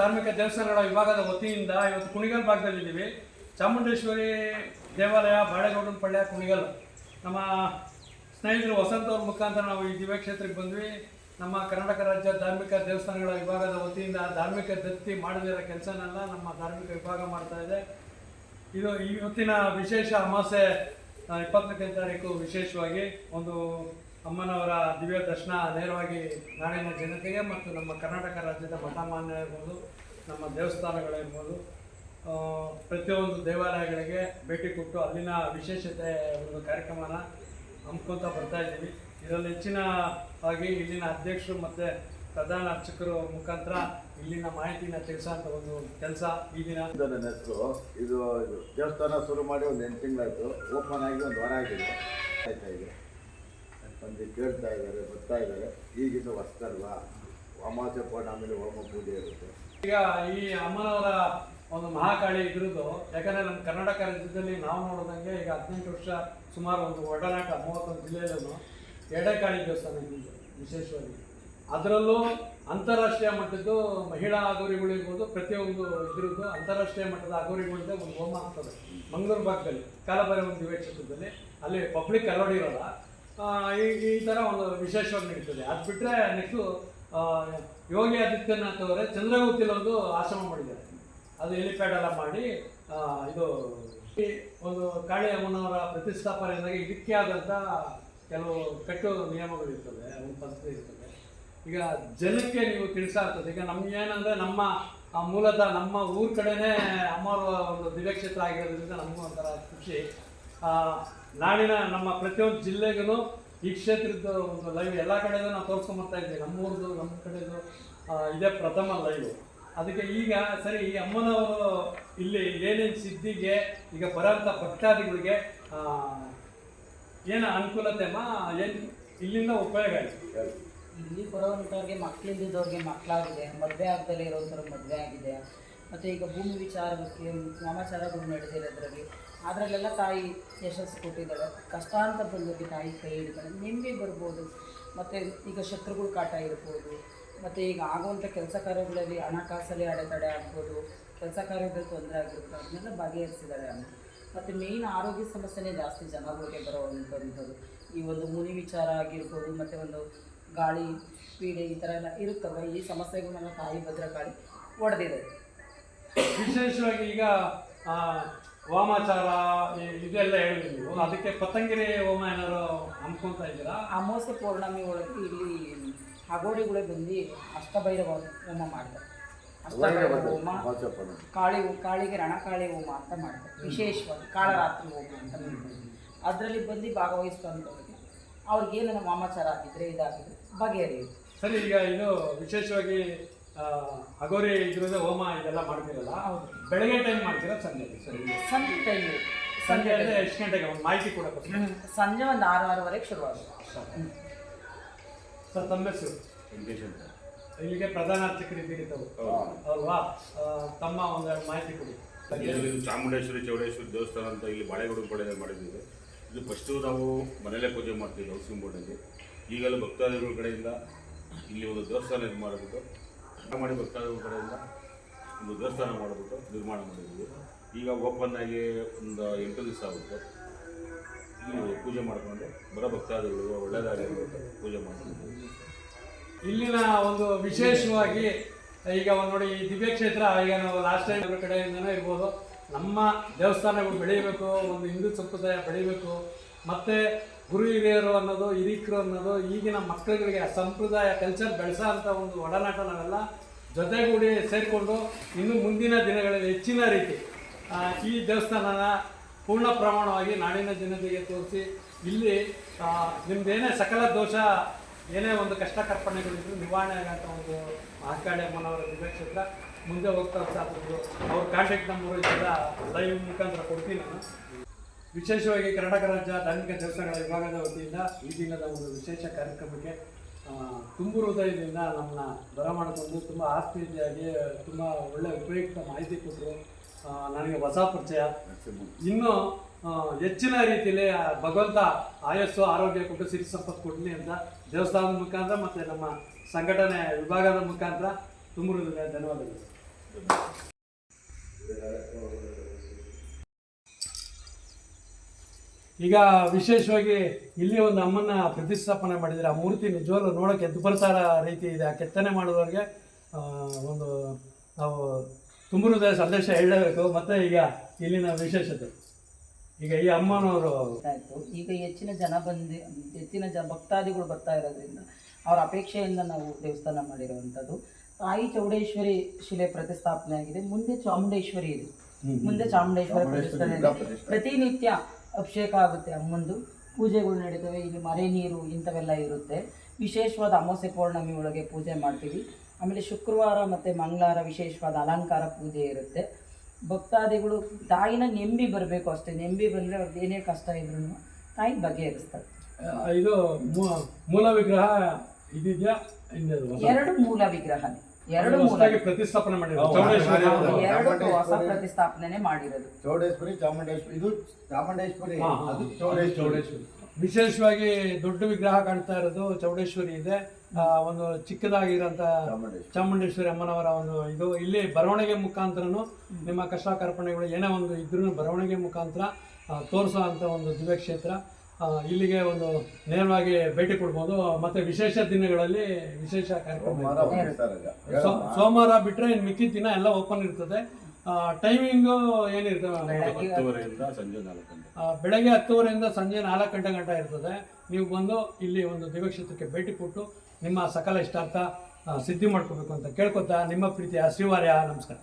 ಧಾರ್ಮಿಕ ದೇವಸ್ಥಾನಗಳ ವಿಭಾಗದ ವತಿಯಿಂದ ಇವತ್ತು ಕುಣಿಗಲ್ ಭಾಗದಲ್ಲಿದ್ದೀವಿ. ಚಾಮುಂಡೇಶ್ವರಿ ದೇವಾಲಯ ಬಾಳೆಗೌಡನ ಪಳ್ಯ, ಕುಣಿಗಲ್. ನಮ್ಮ ಸ್ನೇಹಿತರು ವಸಂತ ಅವ್ರ ಮುಖಾಂತರ ನಾವು ಈ ದಿವ್ಯ ಕ್ಷೇತ್ರಕ್ಕೆ ಬಂದ್ವಿ. ನಮ್ಮ ಕರ್ನಾಟಕ ರಾಜ್ಯ ಧಾರ್ಮಿಕ ದೇವಸ್ಥಾನಗಳ ವಿಭಾಗದ ವತಿಯಿಂದ ಧಾರ್ಮಿಕ ದತ್ತಿ ಮಾಡದಿರೋ ಕೆಲಸನೆಲ್ಲ ನಮ್ಮ ಧಾರ್ಮಿಕ ವಿಭಾಗ ಮಾಡ್ತಾ ಇದೆ. ಇದು ಇವತ್ತಿನ ವಿಶೇಷ ಅಮಾಸೆ ಇಪ್ಪತ್ತನೇ ತಾರೀಕು ವಿಶೇಷವಾಗಿ ಒಂದು ಅಮ್ಮನವರ ದಿವ್ಯ ದರ್ಶನ ನೇರವಾಗಿ ನಾಡಿನ ಜನತೆಗೆ ಮತ್ತು ನಮ್ಮ ಕರ್ನಾಟಕ ರಾಜ್ಯದ ಮಠಮಾನ್ಯ ಇರ್ಬೋದು ನಮ್ಮ ದೇವಸ್ಥಾನಗಳಿರ್ಬೋದು ಪ್ರತಿಯೊಂದು ದೇವಾಲಯಗಳಿಗೆ ಭೇಟಿ ಕೊಟ್ಟು ಅಲ್ಲಿನ ವಿಶೇಷತೆ ಒಂದು ಕಾರ್ಯಕ್ರಮನ ಹಮ್ಮಿಕೊಂತ ಬರ್ತಾ ಇದ್ದೀವಿ. ಇದರಲ್ಲಿ ಹೆಚ್ಚಿನ ಆಗಿ ಇಲ್ಲಿನ ಅಧ್ಯಕ್ಷರು ಮತ್ತು ಪ್ರಧಾನ ಅರ್ಚಕರು ಮುಖಾಂತರ ಇಲ್ಲಿನ ಮಾಹಿತಿನ ತಿಳಿಸೋಂಥ ಒಂದು ಕೆಲಸ ಈ ದಿನ. ನನ್ನ ಹೆಸರು ಇದು ದೇವಸ್ಥಾನ ಶುರು ಮಾಡಿ ಒಂದು ಎಂಟು ತಿಂಗಳಾಯಿತು. ಓಪನ್ ಆಗಿ ಒಂದು ವಾರ ಆಗಿದೆ. ಆಯ್ತಾ ಇದೆ ಬಂದು ಕೇಳ್ತಾ ಇದ್ದಾರೆ, ಬರ್ತಾ ಇದ್ದಾರೆ. ಈಗಿನ ಹೊಸ್ತಲ್ವಾ ಅಮಾವಾಸ್ಯೆ ಆಮೇಲೆ ಹೋಮ ಪೂಜೆ ಇರುತ್ತೆ. ಈಗ ಈ ಅಮ್ಮನವರ ಒಂದು ಮಹಾಕಾಳಿ ಇದ್ರದ್ದು, ಯಾಕಂದ್ರೆ ನಮ್ಮ ಕರ್ನಾಟಕ ರಾಜ್ಯದಲ್ಲಿ ನಾವು ನೋಡಿದಂಗೆ ಈಗ ಹದಿನೆಂಟು ವರ್ಷ ಸುಮಾರು ಒಂದು ಒಡನಾಟ ಮೂವತ್ತೊಂದು ಜಿಲ್ಲೆಯಲ್ಲೂ ಎಡೆಕಾಳಿ ದೇವಸ್ಥಾನ ಇದ್ದು ವಿಶೇಷವಾಗಿ. ಅದರಲ್ಲೂ ಅಂತಾರಾಷ್ಟ್ರೀಯ ಮಟ್ಟದ್ದು ಮಹಿಳಾ ಅಗೋರಿಗಳಿರ್ಬೋದು ಪ್ರತಿಯೊಂದು ಇದ್ರದ್ದು ಅಂತಾರಾಷ್ಟ್ರೀಯ ಮಟ್ಟದ ಅಗೋರಿಗಳಿಂದ ಒಂದು ಹೋಮ ಆಗ್ತದೆ. ಮಂಗಳೂರು ಭಾಗದಲ್ಲಿ, ಕಾಲಭೈರವ ಒಂದು ಅಲ್ಲಿ ಪಬ್ಲಿಕ್ ಅಲೋಡ್ ಇರೋಲ್ಲ. ಈ ಈ ಥರ ಒಂದು ವಿಶೇಷವಾಗಿ ನಡೀತದೆ ಅದು ಬಿಟ್ಟರೆ ನೆಕ್ಸ್ಟು ಯೋಗಿ ಆದಿತ್ಯನಾಥ್ ಅವರೇ ಚಂದ್ರಗುತ್ತಿಲ್ ಒಂದು ಆಶ್ರಮ ಮಾಡಿದ್ದಾರೆ. ಅದು ಹೆಲಿಪ್ಯಾಡ್ ಎಲ್ಲ ಮಾಡಿ ಇದು ಒಂದು ಕಾಳಿ ಅಮ್ಮನವರ ಪ್ರತಿಷ್ಠಾಪನೆಯಿಂದಾಗಿ ಇದಕ್ಕೆ ಆದಂಥ ಕೆಲವು ಕಟ್ಟು ನಿಯಮಗಳಿರ್ತದೆ ಒಂದು ಪದ್ಧತಿ ಇರ್ತದೆ. ಈಗ ಜನಕ್ಕೆ ನೀವು ತಿಳಿಸ್ತಾ ಇರ್ತದೆ ಈಗ ನಮ್ಗೇನಂದರೆ ನಮ್ಮ ಮೂಲತಃ ನಮ್ಮ ಊರ ಕಡೆನೇ ಅಮ್ಮವರು ಒಂದು ದಿವ್ಯಕ್ಷೇತ್ರ ಆಗಿರೋದ್ರಿಂದ ನಮಗೂ ಒಂಥರ ಖುಷಿ ನಾಡಿನ ನಮ್ಮ ಪ್ರತಿಯೊಂದು ಜಿಲ್ಲೆಗೂ ಈ ಕ್ಷೇತ್ರದ ಒಂದು ಲೈವ್ ಎಲ್ಲ ಕಡೆಯೂ ನಾವು ತೋರಿಸ್ಕೊಂಬರ್ತಾ ಇದ್ದೀವಿ ನಮ್ಮೂರ್ದು, ನಮ್ಮ ಕಡೆದು ಇದೇ ಪ್ರಥಮ ಲೈವ್ ಅದಕ್ಕೆ ಈಗ, ಸರಿ, ಈ ಅಮ್ಮನವರು ಇಲ್ಲಿ ಏನೇನು ಸಿದ್ಧಿಗೆ, ಈಗ ಬರೋಂಥ ಭಕ್ತಾದಿಗಳಿಗೆ ಏನು ಅನುಕೂಲತೆ ಅಮ್ಮ? ಏನು ಇಲ್ಲಿಂದ ಉಪಯೋಗ ಇಲ್ಲಿ? ಬರೋವಂಥವ್ರಿಗೆ ಮಕ್ಕಳಿದ್ದವ್ರಿಗೆ ಮಕ್ಕಳಾಗಿದೆ ಮದುವೆ ಆಗದಲ್ಲೇ ಇರೋವಂಥವ್ರಿಗೆ ಮದುವೆ ಆಗಿದೆ. ಮತ್ತು ಈಗ ಭೂಮಿ ವಿಚಾರಕ್ಕೆ ವಾಮಾಚಾರಗಳು ಅದರಲ್ಲಿ. ಅದರಲ್ಲೆಲ್ಲ ತಾಯಿ ಯಶಸ್ಸು ಕೊಟ್ಟಿದ್ದಾಳೆ ಕಷ್ಟ ಅಂತ ತಾಯಿ ಕೈ ಹಿಡಿದಾಳೆ ನಿಮಗೆ ಬರ್ಬೋದು. ಮತ್ತು ಈಗ ಶತ್ರುಗಳು ಕಾಟ ಇರ್ಬೋದು. ಮತ್ತು ಈಗ ಆಗುವಂಥ ಕೆಲಸ ಕಾರ್ಯಗಳಲ್ಲಿ ಹಣಕಾಸಲ್ಲಿ ಅಡೆತಡೆ ಆಗ್ಬೋದು. ಕೆಲಸ ಕಾರ್ಯದಲ್ಲಿ ತೊಂದರೆ ಆಗಿರುತ್ತೆ. ಅದನ್ನೆಲ್ಲ ಬಗೆಹರಿಸಿದ್ದಾರೆ ಅಮ್ಮ. ಮತ್ತು ಮೇಯ್ನ್ ಆರೋಗ್ಯ ಸಮಸ್ಯೆನೇ ಜಾಸ್ತಿ ಜನಗಳಿಗೆ ಬರುವಂಥದ್ದು ಈ ಒಂದು ಮುನಿ ವಿಚಾರ ಆಗಿರ್ಬೋದು, ಮತ್ತು ಒಂದು ಗಾಳಿ, ಪೀಡೆ ಈ ಥರ ಎಲ್ಲ ಇರುತ್ತವೆ ಈ ಸಮಸ್ಯೆಗಳನ್ನೆಲ್ಲ ತಾಯಿ ಭದ್ರಕಾಳಿ ಒಡೆದಿದೆ ವಿಶೇಷವಾಗಿ ಈಗ ಆ, ವಾಮಾಚಾರ ಇದೆಲ್ಲ ಹೇಳಿದ್ರಿ ನೀವು ಅದಕ್ಕೆ ಪತಂಗಿರಿ ಹೋಮ ಏನಾದ್ರು ಹಮ್ಕೊಂತ ಇದ್ದೀರಾ? ಅಮಾವಾಸ್ಯೆ ಪೌರ್ಣಮಿ ಒಳಗೆ ಇಲ್ಲಿ ಹಗೋಡಿಗಳೇ ಬಂದು ಅಷ್ಟಭೈರವ ಹೋಮ ಮಾಡ್ತಾರೆ ಅಷ್ಟಭೈರವ ಹೋಮ ಕಾಳಿ ಕಾಳಿಗೆ ರಣಕಾಳಿ ಹೋಮ ಅಂತ ಮಾಡ್ತಾರೆ ವಿಶೇಷವಾಗಿ ಕಾಳರಾತ್ರಿ ಹೋಮ ಅಂತ ಮಾಡ್ತಾರೆ ಅದರಲ್ಲಿ ಬಂದು ಭಾಗವಹಿಸ್ತಂತವ್ರಿಗೆ ಅವ್ರಿಗೆ ಏನೇನು ವಾಮಾಚಾರ ಆಗಿದ್ರೆ ಇದಾಗಿದ್ರೆ ಬಗೆಹರಿಯುತ್ತೆ ಸರಿ ಈಗ ಇದು ವಿಶೇಷವಾಗಿ ಅಗೋರಿ ಇದ್ರದ್ದು ಹೋಮ ಇದೆಲ್ಲ ಮಾಡ್ತೀರಲ್ಲ? ಹೌದು. ಬೆಳಗ್ಗೆ ಟೈಮ್ ಮಾಡ್ತೀರಾ ಸಂಜೆ ಸಂಜೆ ಟೈಮ್ ಸಂಜೆ ಅಂದರೆ ಎಷ್ಟು ಗಂಟೆಗೆ? ಒಂದು ಮಾಹಿತಿ ಕೊಡಕ್ಕೆ ಸಂಜೆ ಒಂದು ಆರು ಆರೂವರೆಗೆ ಶುರುವಾಗುತ್ತೆ. ಸರ್. ತಮ್ಮ ಹೆಸರು? ಇಲ್ಲಿಗೆ ಪ್ರಧಾನ ಅರ್ಚಕರಿದ್ದೀರಿ ತಾವು. ಅಲ್ವಾ? ತಮ್ಮ ಒಂದು ಮಾಹಿತಿ ಕೊಡಿ. ಚಾಮುಂಡೇಶ್ವರಿ ಚೌಡೇಶ್ವರಿ ದೇವಸ್ಥಾನ ಅಂತ ಇಲ್ಲಿ ಬಾಳೆಗುಡು ಪಡೆಯಲ್ಲಿ ಮಾಡಿದ್ದೀವಿ. ಇದು ಫಸ್ಟು ನಾವು ಮನೆಯಲ್ಲೇ ಪೂಜೆ ಮಾಡ್ತೀವಿ ಹೌಸಿಂಗ್ ಬೋರ್ಡಲ್ಲಿ. ಈಗಲೂ ಭಕ್ತಾದಿಗಳ ಕಡೆಯಿಂದ ಇಲ್ಲಿ ಒಂದು ದೇವಸ್ಥಾನ ಇದು ಮಾಡಿಬಿಟ್ಟು ಮಾಡಿ ಭಕ್ತಾದಿಗಳ ಒಂದು ದೇವಸ್ಥಾನ ಮಾಡಿಬಿಟ್ಟು ನಿರ್ಮಾಣ ಮಾಡಿದ್ದೀವಿ ಈಗ ಓಪನ್ ಒಂದು ಎಂಟು ದಿವಸ ಆಗುತ್ತೆ. ಇಲ್ಲಿ ಪೂಜೆ ಮಾಡಿಕೊಂಡು ಬರೋ ಭಕ್ತಾದಿಗಳು ಒಳ್ಳೆಯದಾಗಿ ಪೂಜೆ ಮಾಡ್ತಿದ್ದೀವಿ ಇಲ್ಲಿನ ಒಂದು ವಿಶೇಷವಾಗಿ ಈಗ ಒಂದು ನೋಡಿ ಈ ದಿವ್ಯ ಕ್ಷೇತ್ರ ಈಗ ನಾವು ಲಾಸ್ಟ್ ಟೈಮ್ ಕಡೆಯಿಂದನೂ ಇರ್ಬೋದು. ನಮ್ಮ ದೇವಸ್ಥಾನಗಳು ಬೆಳೀಬೇಕು ಒಂದು ಹಿಂದೂ ಸಂಪ್ರದಾಯ ಬೆಳೀಬೇಕು ಮತ್ತು ಗುರು ಹಿರಿಯರು ಅನ್ನೋದು, ಹಿರಿಕರು ಅನ್ನೋದು, ಈಗಿನ ಮಕ್ಕಳುಗಳಿಗೆ ಆ ಸಂಪ್ರದಾಯ ಕಲ್ಚರ್ ಬೆಳೆಸೋ ಅಂತ ಒಂದು ಒಡನಾಟ ನಾವೆಲ್ಲ ಜೊತೆಗೂಡಿ ಸೇರಿಕೊಂಡು ಇನ್ನು ಮುಂದಿನ ದಿನಗಳಲ್ಲಿ ಹೆಚ್ಚಿನ ರೀತಿ ಈ ದೇವಸ್ಥಾನನ ಪೂರ್ಣ ಪ್ರಮಾಣವಾಗಿ ನಾಡಿನ ಜನತೆಗೆ ತೋರಿಸಿ ಇಲ್ಲಿ ನಿಮ್ದೇನೇ ಸಕಲ ದೋಷ, ಏನೇ ಒಂದು ಕಷ್ಟ ಕರ್ಪಣೆಗಳಿದ್ರು ನಿವಾರಣೆ ಆಗಂತ ಒಂದು ಮಹಾಕಾಳಿ ಅಮ್ಮನವರ ದಿವ್ಯಕ್ಷೇತ್ರ ಮುಂದೆ ಹೋಗ್ತಾ ಸಾಧ್ಯ ಅವ್ರ ಕಾಂಟ್ಯಾಕ್ಟ್ ನಂಬರು ಇದೆಲ್ಲ ಲೈವ್ ಮುಖಾಂತರ ಕೊಡ್ತೀನಿ ನಾನು. ವಿಶೇಷವಾಗಿ ಕರ್ನಾಟಕ ರಾಜ್ಯ ಧಾರ್ಮಿಕ ದೇವಸ್ಥಾನಗಳ ವಿಭಾಗದ ವತಿಯಿಂದ ಈ ದಿನದ ಒಂದು ವಿಶೇಷ ಕಾರ್ಯಕ್ರಮಕ್ಕೆ ತುಂಬು ಹೃದಯದಿಂದ ನಮ್ಮನ್ನ ಬರಮಾಡಿಕೊಂಡು ತುಂಬ ಆತ್ಮೀಯತೆಯಾಗಿ, ತುಂಬ ಒಳ್ಳೆಯ ಉಪಯುಕ್ತ ಮಾಹಿತಿ ಕೊಟ್ಟರು ನನಗೆ ಹೊಸ ಪರಿಚಯ. ಇನ್ನು ಹೆಚ್ಚಿನ ರೀತಿಯಲ್ಲಿ ಭಗವಂತ ಆಯಸ್ಸು, ಆರೋಗ್ಯ ಕೊಟ್ಟು ಸಿರಿ ಸಂಪತ್ತು ಕೊಡಲಿ ಅಂತ ದೇವಸ್ಥಾನದ ಮುಖಾಂತರ ಮತ್ತು ನಮ್ಮ ಸಂಘಟನೆ ವಿಭಾಗದ ಮುಖಾಂತರ ತುಂಬ ಧನ್ಯವಾದಗಳು. ಈಗ ವಿಶೇಷವಾಗಿ ಇಲ್ಲಿ ಒಂದು ಅಮ್ಮನ ಪ್ರತಿಷ್ಠಾಪನೆ ಮಾಡಿದರೆ ಆ ಮೂರ್ತಿ ನಿಜವಾಗ್ಲೂ ನೋಡೋಕೆ ಎದ್ದು ಬರ್ತಾರ ರೀತಿ ಇದೆ. ಆ ಕೆತ್ತನೆ ಮಾಡುವವರಿಗೆ ಆ, ಒಂದು ನಾವು ತುಂಬ ಹೃದಯ ಸಂದೇಶ ಹೇಳಬೇಕು. ಮತ್ತೆ ಈಗ ಇಲ್ಲಿನ ವಿಶೇಷತೆ. ಈಗ ಈ ಅಮ್ಮನವರು ಆಯಿತು. ಈಗ ಹೆಚ್ಚಿನ ಜನ ಬಂದು ಹೆಚ್ಚಿನ ಜನ ಭಕ್ತಾದಿಗಳು ಬರ್ತಾ ಇರೋದ್ರಿಂದ ಅವರ ಅಪೇಕ್ಷೆಯಿಂದ ನಾವು ದೇವಸ್ಥಾನ ಮಾಡಿರುವಂಥದ್ದು. ತಾಯಿ ಚೌಡೇಶ್ವರಿ ಶಿಲೆ ಪ್ರತಿಷ್ಠಾಪನೆ ಆಗಿದೆ ಮುಂದೆ ಚಾಮುಂಡೇಶ್ವರಿ ಇದೆ. ಮುಂದೆ ಚಾಮುಂಡೇಶ್ವರಿ ಪ್ರತಿಷ್ಠಾಪನೆ ಇದೆ. ಪ್ರತಿನಿತ್ಯ ಅಭಿಷೇಕ ಆಗುತ್ತೆ ಅಮ್ಮಂದು. ಪೂಜೆಗಳು ನಡೀತವೆ ಇಲ್ಲಿ ಮರೆ ನೀರು ಇಂಥವೆಲ್ಲ ಇರುತ್ತೆ. ವಿಶೇಷವಾದ ಅಮಾವಾಸ್ಯೆ ಪೌರ್ಣಮಿ ಒಳಗೆ ಪೂಜೆ ಮಾಡ್ತೀವಿ. ಆಮೇಲೆ ಶುಕ್ರವಾರ ಮತ್ತು ಮಂಗಳವಾರ ವಿಶೇಷವಾದ ಅಲಂಕಾರ ಪೂಜೆ ಇರುತ್ತೆ. ಭಕ್ತಾದಿಗಳು ತಾಯಿನ ನೆಂಬಿ ಬರಬೇಕು ಅಷ್ಟೇ. ನೆಂಬಿ ಬಂದರೆ ಅವ್ರದ್ದು ಏನೇ ಕಷ್ಟ ಇದ್ರೂ ತಾಯಿ ಬಗೆಹರಿಸ್ತಾರೆ. ಇದು ಮೂಲ ವಿಗ್ರಹ ಇದೆಯಾ ಎರಡು ಮೂಲ ವಿಗ್ರಹನೇ. ಎರಡು ಮೂಲ ಹೊಸದಾಗಿ ಪ್ರತಿಷ್ಠಾಪನೆ ಮಾಡಿದ್ರು ಚೌಡೇಶ್ವರಿ ಹೌದು. ಎರಡು ಹೊಸ ಪ್ರತಿಷ್ಠಾಪನೆ ಮಾಡಿರೋದು. ಚೌಡೇಶ್ವರಿ ಚಾಮುಂಡೇಶ್ವರಿ ಇದು ಚಾಮುಂಡೇಶ್ವರಿ. ಹಾ, ಹಾ. ಅದು ಚೌಡೇಶ್ವರಿ. ಚೌಡೇಶ್ವರಿ. ವಿಶೇಷವಾಗಿ ದೊಡ್ಡ ವಿಗ್ರಹ ಕಾಣ್ತಾ ಇರೋದು ಚೌಡೇಶ್ವರಿ ಇದೆ. ಆ, ಒಂದು ಚಿಕ್ಕದಾಗಿರೋಂಥ ಚಾಮುಂಡೇಶ್ವರಿ. ಚಾಮುಂಡೇಶ್ವರಿ ಅಮ್ಮನವರ ಒಂದು ಇದು. ಇಲ್ಲಿ ಬರವಣಿಗೆ ಮುಖಾಂತರನು ನಿಮ್ಮ ಕಷ್ಟ ಕಾರ್ಪಣ್ಯಗಳು ಏನೇ ಒಂದು ಇದ್ರೂ ಬರವಣಿಗೆ ಮುಖಾಂತರ ತೋರಿಸೋ ಅಂಥ ಒಂದು ದಿವ್ಯ ಕ್ಷೇತ್ರ ಆ, ಇಲ್ಲಿಗೆ ಒಂದು ನೇರವಾಗಿ ಭೇಟಿ ಕೊಡ್ಬೋದು. ಮತ್ತೆ ವಿಶೇಷ ದಿನಗಳಲ್ಲಿ ವಿಶೇಷ ಕಾರ್ಯಕ್ರಮ ಸೋಮವಾರ ಬಿಟ್ಟರೆ ಇನ್ನು ಮಿಕ್ಕಿದ ದಿನ ಎಲ್ಲ ಓಪನ್ ಇರ್ತದೆ. ಟೈಮಿಂಗು ಏನಿರ್ತದೆ ಬೆಳಗ್ಗೆ ಹತ್ತುವರೆಯಿಂದ ಸಂಜೆ ನಾಲ್ಕು ಗಂಟೆ. ಗಂಟೆ ಗಂಟ ಇರ್ತದೆ. ನೀವು ಬಂದು ಇಲ್ಲಿ ಒಂದು ದಿವ್ಯಕ್ಷೇತ್ರಕ್ಕೆ ಭೇಟಿ ಕೊಟ್ಟು ನಿಮ್ಮ ಸಕಲ ಇಷ್ಟಾರ್ಥ ಸಿದ್ಧಿ ಮಾಡ್ಕೋಬೇಕು ಅಂತ ಕೇಳ್ಕೊತಾ ನಿಮ್ಮ ಪ್ರೀತಿಯ ಶ್ರೀವಾರ್ಯ ನಮಸ್ಕಾರ.